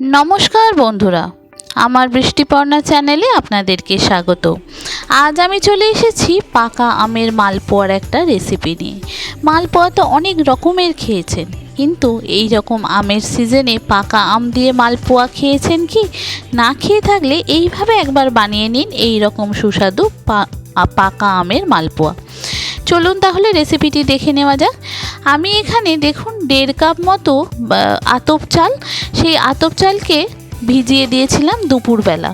নমস্কার বন্ধুরা, আমার বৃষ্টিপর্ণা চ্যানেলে আপনাদেরকে স্বাগত। আজ আমি চলে এসেছি পাকা আমের মালপোয়ার একটা রেসিপি নিয়ে। মালপোয়া তো অনেক রকমের খেয়েছেন, কিন্তু এই রকম আমের সিজনে পাকা আম দিয়ে মালপোয়া খেয়েছেন কি? না খেয়ে থাকলে এইভাবে একবার বানিয়ে নিন এই রকম সুস্বাদু পাকা আমের মালপোয়া। চলুন তাহলে রেসিপিটি দেখে নেওয়া যাক। আমি এখানে দেখুন দেড় কাপ মতো আতপ চাল। সেই আতপ চালকে ভিজিয়ে দিয়েছিলাম দুপুরবেলা।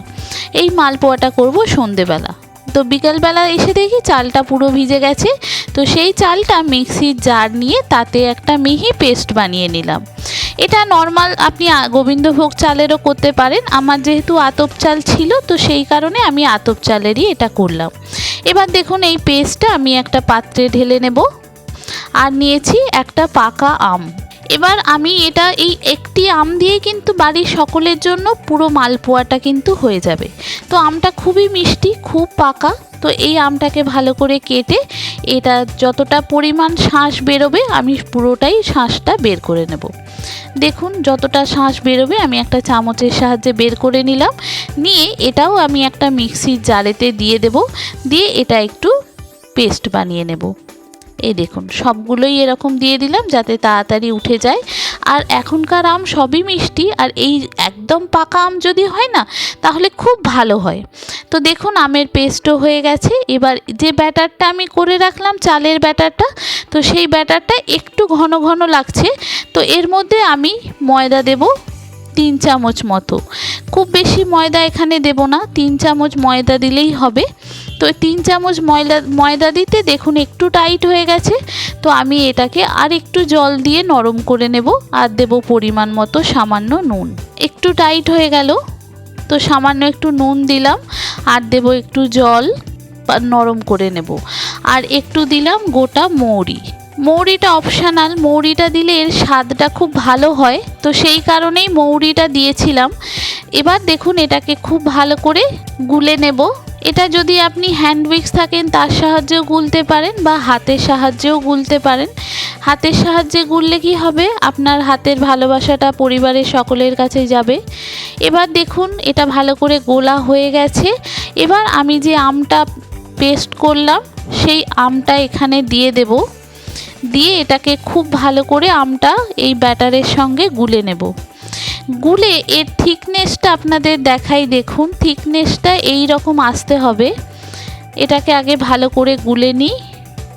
এই মালপোয়াটা করব সন্ধেবেলা। তো বিকালবেলা এসে দেখি চালটা পুরো ভিজে গেছে। তো সেই চালটা মিক্সির জার নিয়ে তাতে একটা মিহি পেস্ট বানিয়ে নিলাম। এটা নর্মাল আপনি গোবিন্দভোগ চালেরও করতে পারেন। আমার যেহেতু আতপ চাল ছিল, তো সেই কারণে আমি আতপ চালেরই এটা করলাম। এবার দেখুন এই পেস্টটা আমি একটা পাত্রে ঢেলে নেব। আর নিয়েছি একটা পাকা আম। এবার আমি এটা এই একটি আম দিয়ে কিন্তু বাড়ির সকলের জন্য পুরো মালপোয়াটা কিন্তু হয়ে যাবে। তো আমটা খুবই মিষ্টি, খুব পাকা। তো এই আমটাকে ভালো করে কেটে এটা যতটা পরিমাণ শাঁস বেরোবে, আমি পুরোটাই শাঁসটা বের করে নেব। দেখুন যতটা শাঁস বেরোবে, আমি একটা চামচের সাহায্যে বের করে নিলাম। নিয়ে এটাও আমি একটা মিক্সির জালেতে দিয়ে দেব। দিয়ে এটা একটু পেস্ট বানিয়ে নেব। এই দেখুন, সবগুলোই এরকম দিয়ে দিলাম যাতে তাড়াতাড়ি উঠে যায়। আর এখনকার আম সবই মিষ্টি, আর এই একদম পাকা আম যদি হয় না, তাহলে খুব ভালো হয়। তো দেখুন, আমের পেস্টও হয়ে গেছে। এবার যে ব্যাটারটা আমি করে রাখলাম, চালের ব্যাটারটা, তো সেই ব্যাটারটা একটু ঘন ঘন লাগছে। তো এর মধ্যে আমি ময়দা দেব তিন চামচ মতো। খুব বেশি ময়দা এখানে দেব না, তিন চামচ ময়দা দিলেই হবে। তো তিন চামচ ময়দা ময়দা দিতে দেখুন একটু টাইট হয়ে গেছে। তো আমি এটাকে আর একটু জল দিয়ে নরম করে নেব আর দেব পরিমাণ মতো সামান্য নুন। একটু টাইট হয়ে গেল, তো সামান্য একটু নুন দিলাম আর দেব একটু জল নরম করে নেব। আর একটু দিলাম গোটা মৌরি। মৌরিটা অপশানাল মৌরিটা দিলে এর স্বাদটা খুব ভালো হয়। তো সেই কারণেই মৌরিটা দিয়েছিলাম। এবার দেখুন এটাকে খুব ভালো করে গুলে নেব। এটা যদি আপনি হ্যান্ড উইক্স থাকেন, তার সাহায্যেও গুলতে পারেন বা হাতের সাহায্যেও গুলতে পারেন। হাতের সাহায্যে গুললে কি হবে? আপনার হাতের ভালোবাসাটা পরিবারের সকলের কাছে যাবে। এবার দেখুন, এটা ভালো করে গোলা হয়ে গেছে। এবার আমি যে আমটা পেস্ট করলাম, সেই আমটা এখানে দিয়ে দেব। দিয়ে এটাকে খুব ভালো করে আমটা এই ব্যাটারের সঙ্গে গুলে নেব। গুলে এর থিকনেসটা আপনাদের দেখাই, দেখুন থিকনেসটা এই রকম আসতে হবে। এটাকে আগে ভালো করে গুলে নিই।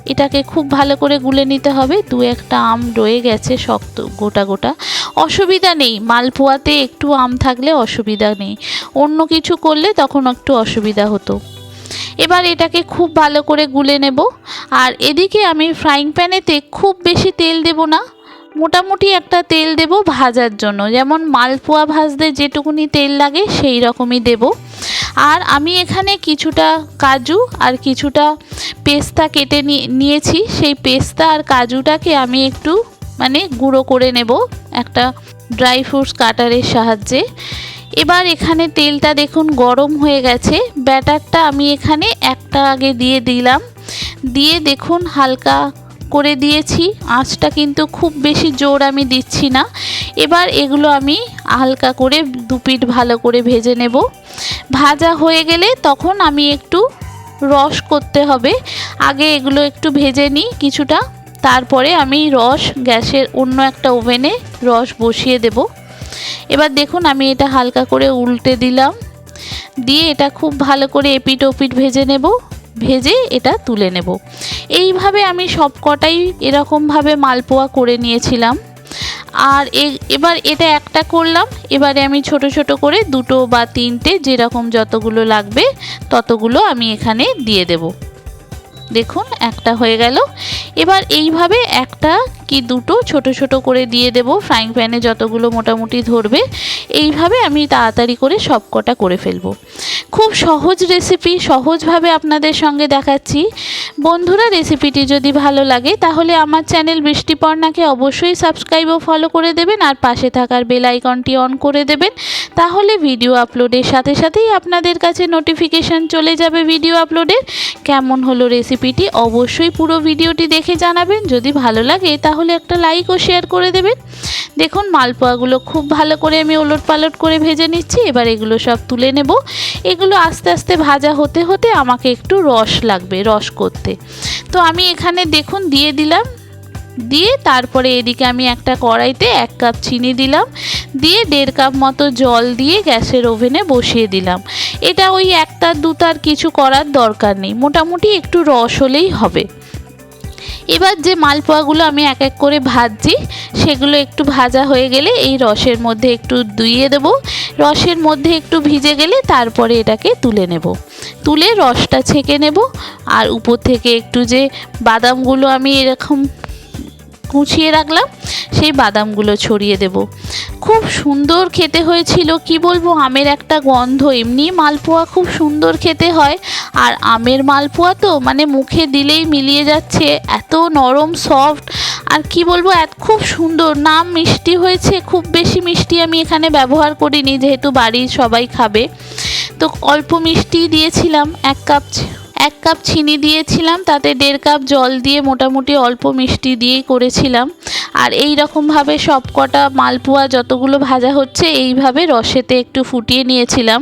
এটাকে খুব ভালো করে গুলে নিতে হবে। দু একটা আম রয়ে গেছে শক্ত, গোটা গোটা। অসুবিধা নেই, মালপোয়াতে একটু আম থাকলে অসুবিধা নেই। অন্য কিছু করলে তখন একটু অসুবিধা হতো। এবার এটাকে খুব ভালো করে গুলে নেব। আর এদিকে আমি ফ্রাইং প্যানেতে খুব বেশি তেল দেব না। মোটামুটি একটা তেল দেব ভাজার জন্য। যেমন মালপোয়া ভাজতে যেটুকুনি তেল লাগে সেই রকমই দেব। আর আমি এখানে কিছুটা কাজু আর কিছুটা পেস্তা কেটে নিয়ে- নিয়েছি। সেই পেস্তা আর কাজুটাকে আমি একটু মানে গুঁড়ো করে নেব একটা ড্রাই ফ্রুটস কাটারের সাহায্যে। এবার এখানে তেলটা দেখুন গরম হয়ে গেছে। ব্যাটারটা আমি এখানে একটা আগে দিয়ে দিলাম। দিয়ে দেখুন হালকা করে দিয়েছি। আঁচটা কিন্তু খুব বেশি জোর আমি দিচ্ছি না। এবার এগুলো আমি হালকা করে দুপিট ভালো করে ভেজে নেব। ভাজা হয়ে গেলে তখন আমি একটু রস করতে হবে। আগে এগুলো একটু ভেজে নিই কিছুটা। তারপরে আমি রস গ্যাসের অন্য একটা ওভেনে রস বসিয়ে দেব। এবার দেখুন আমি এটা হালকা করে উল্টে দিলাম। দিয়ে এটা খুব ভালো করে এপিট ওপিট ভেজে নেব। ভেজে এটা তুলে নেব। এইভাবে আমি সব কটাই এরকমভাবে মালপোয়া করে নিয়েছিলাম। আর এবার এটা একটা করলাম। এবারে আমি ছোট ছোট করে দুটো বা তিনটে যেরকম যতগুলো লাগবে ততগুলো আমি এখানে দিয়ে দেব। দেখুন, একটা হয়ে গেল। এবার এইভাবে একটা কি দুটো ছোট ছোট করে দিয়ে দেব। ফ্রাইং প্যানে যতগুলো মোটামুটি ধরবে, এইভাবে আমি তাড়াতাড়ি করে সব কটা করে ফেলব। খুব সহজ রেসিপি সহজভাবে আপনাদের সঙ্গে দেখাচ্ছি। বন্ধুরা রেসিপিটি যদি ভালো লাগে, তাহলে আমার চ্যানেল বৃষ্টিপর্ণাকে অবশ্যই সাবস্ক্রাইব ও ফলো করে দেবেন আর পাশে থাকার বেল আইকনটি অন করে দেবেন। তাহলে ভিডিও আপলোডের সাথে সাথেই আপনাদের কাছে নোটিফিকেশান চলে যাবে ভিডিও আপলোডের কেমন হলো রেসিপিটি অবশ্যই পুরো ভিডিওটি দেখে জানাবেন। যদি ভালো লাগে, তাহলে একটা লাইক ও শেয়ার করে দেবেন। দেখুন, মালপোয়াগুলো খুব ভালো করে আমি ওলট পালট করে ভেজে নিচ্ছি। এবার এগুলো সব তুলে নেব। এগুলো আস্তে আস্তে ভাজা হতে হতে আমাকে একটু রস লাগবে, রস করতে। তো আমি এখানে দেখুন, দিয়ে দিলাম। দিয়ে তারপরে এদিকে আমি একটা কড়াইতে এক কাপ চিনি দিলাম। দিয়ে দেড় কাপ মতো জল দিয়ে গ্যাসের ওভেনে বসিয়ে দিলাম। এটা ওই একটা দুটার কিছু করার দরকার নেই। মোটামুটি একটু রস হলেই হবে। এবার যে মালপোয়াগুলো আমি এক এক করে ভাজছি, সেগুলো একটু ভাজা হয়ে গেলে এই রসের মধ্যে একটু দুইয়ে দেব। রসের মধ্যে একটু ভিজে গেলে তারপরে এটাকে তুলে নেব। তুলে রসটা ছেঁকে নেব, আর উপর থেকে একটু যে বাদামগুলো আমি এরকম কুচিয়ে রাখলাম, সেই বাদামগুলো ছড়িয়ে দেব। খুব সুন্দর খেতে হয়েছিল, কি বলব, আমের একটা গন্ধ। এমনি মালপোয়া খুব সুন্দর খেতে হয়, আর আমের মালপোয়া তো মানে মুখে দিলেই মিলিয়ে যাচ্ছে, এত নরম সফট আর কি বলব, এত খুব সুন্দর। নাম মিষ্টি হয়েছে, খুব বেশি মিষ্টি আমি এখানে ব্যবহার করিনি, যেহেতু বাড়ির সবাই খাবে। তো অল্প মিষ্টি দিয়েছিলাম, এক কাপ এক কাপ চিনি দিয়েছিলাম, তাতে দেড় কাপ জল দিয়ে মোটামুটি অল্প মিষ্টি দিয়েই করেছিলাম। আর এই রকমভাবে সব কটা মালপোয়া যতগুলো ভাজা হচ্ছে, এইভাবে রসেতে একটু ফুটিয়ে নিয়েছিলাম।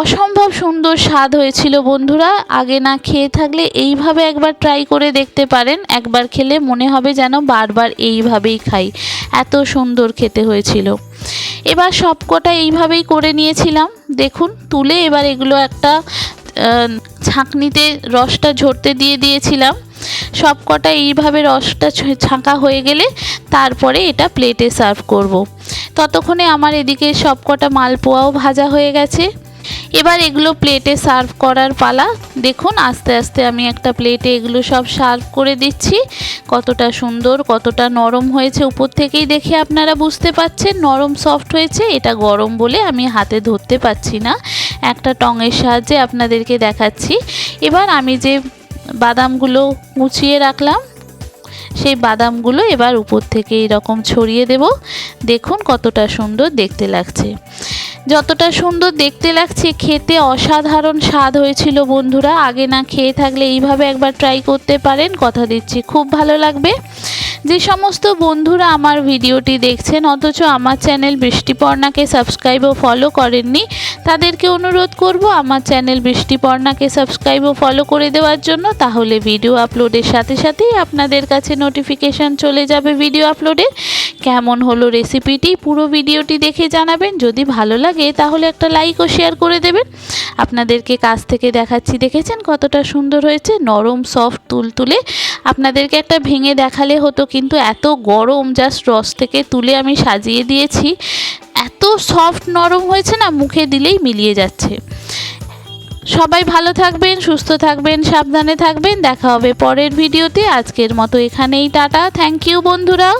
অসম্ভব সুন্দর স্বাদ হয়েছিল বন্ধুরা, আগে না খেয়ে থাকলে এইভাবে একবার ট্রাই করে দেখতে পারেন, একবার খেলে মনে হবে যেন বারবার এইভাবেই খাই। এত সুন্দর খেতে হয়েছিল। এবার সবকটা এইভাবেই করে নিয়েছিলাম। দেখুন, তুলে এবার এগুলো একটা ছাঁকনিতে রসটা ঝরতে দিয়ে দিয়েছিলাম। সব কটা এইভাবে রসটা ছাঁকা হয়ে গেলে তারপরে এটা প্লেটে সার্ভ করব। ততক্ষণে আমার এদিকে সব কটা মালপোয়াও ভাজা হয়ে গেছে। এবার এগুলো প্লেটে সার্ভ করার পালা। দেখুন, আস্তে আস্তে আমি একটা প্লেটে এগুলো সব সার্ভ করে দিচ্ছি। কতটা সুন্দর, কতটা নরম হয়েছে উপর থেকেই দেখে আপনারা বুঝতে পাচ্ছেন। নরম সফট হয়েছে, এটা গরম বলে আমি হাতে ধরতে পাচ্ছি না। একটা টঙের সাহায্যে আপনাদেরকে দেখাচ্ছি। এবার আমি যে বাদামগুলো মুছিয়ে রাখলাম, সেই বাদামগুলো এবার উপর থেকে এরকম ছড়িয়ে দেব। দেখুন কতটা সুন্দর দেখতে লাগছে। যতটা সুন্দর দেখতে লাগছে, খেতে অসাধারণ স্বাদ হয়েছিল বন্ধুরা। আগে না খেয়ে থাকলে এইভাবে একবার ট্রাই করতে পারেন, কথা দিচ্ছি। খুব ভালো লাগবে। যে সমস্ত বন্ধুরা আমার ভিডিওটি দেখছেন, অথচ আমার চ্যানেল বৃষ্টিপর্ণাকে সাবস্ক্রাইব ও ফলো করেননি, তাদেরকে অনুরোধ করব আমার চ্যানেল বৃষ্টিপর্ণাকে সাবস্ক্রাইব ও ফলো করে দেওয়ার জন্য। তাহলে ভিডিও আপলোডের সাথে সাথেই আপনাদের কাছে নোটিফিকেশান চলে যাবে ভিডিও আপলোডের কেমন হলো রেসিপিটি পুরো ভিডিওটি দেখে জানাবেন। যদি ভালো লাগে, তাহলে একটা লাইক ও শেয়ার করে দেবেন। আপনাদেরকে কাছ থেকে দেখাচ্ছি, দেখেছেন কতটা সুন্দর হয়েছে? নরম সফট তুলতুলে। আপনাদেরকে একটা ভেঙে দেখালে হতো কিন্তু এত গরম জাস্ট রস থেকে তুলে আমি সাজিয়ে দিয়েছি। এত সফট নরম হয়েছে না, মুখে দিলেই মিলিয়ে যাচ্ছে। সবাই ভালো থাকবেন, সুস্থ থাকবেন, সাবধানে থাকবেন। দেখা হবে পরের ভিডিওতে আজকের মতো এখানেই, টাটা। থ্যাংক ইউ বন্ধুরা।